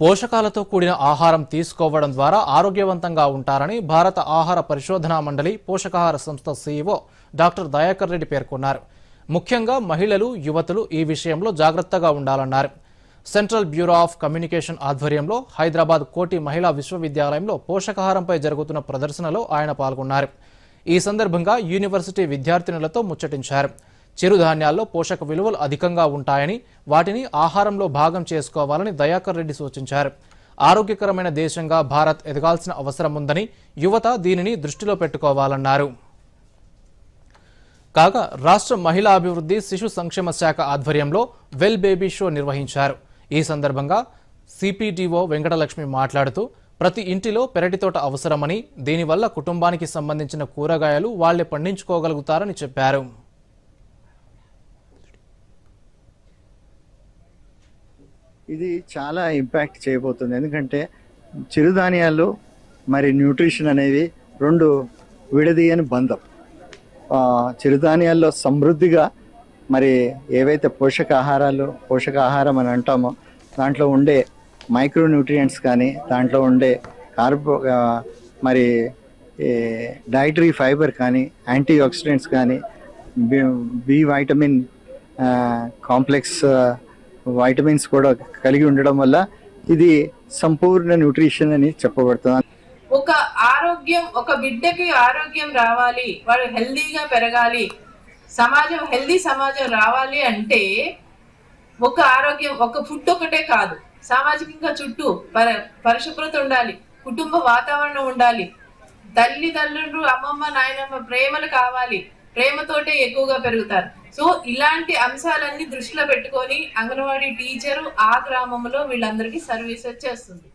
పోషకాలతో కూడిన ఆహారం తీసుకోవడం ద్వారా ఆరోగ్యవంతంగా ఉంటారని భారత ఆహార పరిశోధనా మండలి పోషకాహార సంస్థ సీఈఓ డాక్టర్ దయాకర్ రెడ్డి పేర్కొన్నారు. ముఖ్యంగా మహిళలు యువతులు ఈ విషయంలో జాగ్రత్తగా ఉండాలన్నారు. సెంట్రల్ బ్యూరో ఆఫ్ కమ్యూనికేషన్ ఆధ్వర్యంలో హైదరాబాద్ కోటి మహిళా విశ్వవిద్యాలయంలో పోషకాహారంపై జరుగుతున్న ప్రదర్శనలో ఆయన పాల్గొన్నారు. ఈ సందర్భంగా యూనివర్సిటీ విద్యార్థినులతో ముచ్చటించారు. చిరుధాన్యాల్లో పోషక విలువలు అధికంగా ఉంటాయని వాటిని ఆహారంలో భాగం చేసుకోవాలని దయాకర్ రెడ్డి సూచించారు. ఆరోగ్యకరమైన దేశంగా భారత్ ఎదగాల్సిన అవసరం ఉందని యువత దీనిని దృష్టిలో పెట్టుకోవాలన్నారు. కాగా రాష్ట్ర మహిళా అభివృద్ధి శిశు సంక్షేమ శాఖ ఆధ్వర్యంలో వెల్ బేబీ షో నిర్వహించారు. ఈ సందర్భంగా సిపిటిఓ వెంకటలక్ష్మి మాట్లాడుతూ ప్రతి ఇంటిలో పెరటి తోట అవసరమని దీనివల్ల కుటుంబానికి సంబంధించిన కూరగాయలు వాళ్ళే పండించుకోగలుగుతారని చెప్పారు. ఇది చాలా ఇంపాక్ట్ చేయబోతుంది. ఎందుకంటే చిరుధాన్యాలు మరి న్యూట్రిషన్ అనేవి రెండు విడదీయని బంధం. చిరుధాన్యాల్లో సమృద్ధిగా మరి ఏవైతే పోషకాహారాలు పోషకాహారం అని అంటామో దాంట్లో ఉండే మైక్రో న్యూట్రియంట్స్ కానీ దాంట్లో ఉండే కార్బో మరి డైటరీ ఫైబర్ కానీ యాంటీ ఆక్సిడెంట్స్ కానీ B B vitamin complex vitamins కూడా కలిగి ఉండడం వల్ల ఇది సంపూర్ణ న్యూట్రిషన్ అని చెప్పబడుతుంది. ఒక ఆరోగ్యం ఒక బిడ్డకి ఆరోగ్యం రావాలి వాడు హెల్దీగా పెరగాలి సమాజం హెల్దీ సమాజం రావాలి అంటే ఒక ఆరోగ్యం ఒక ఫుడ్ ఒకటే కాదు. సామాజికంగా చుట్టూ పర పరిశుభ్రత ఉండాలి కుటుంబ వాతావరణం ఉండాలి తల్లిదండ్రులు అమ్మమ్మ నాయనమ్మ ప్రేమలు కావాలి ప్రేమతోటే ఎక్కువగా పెరుగుతారు. సో ఇలాంటి అంశాలన్నీ దృష్టిలో పెట్టుకొని అంగన్వాడీ టీచరు ఆ గ్రామంలో వీళ్ళందరికీ సర్వీసెస్ చేస్తుంది.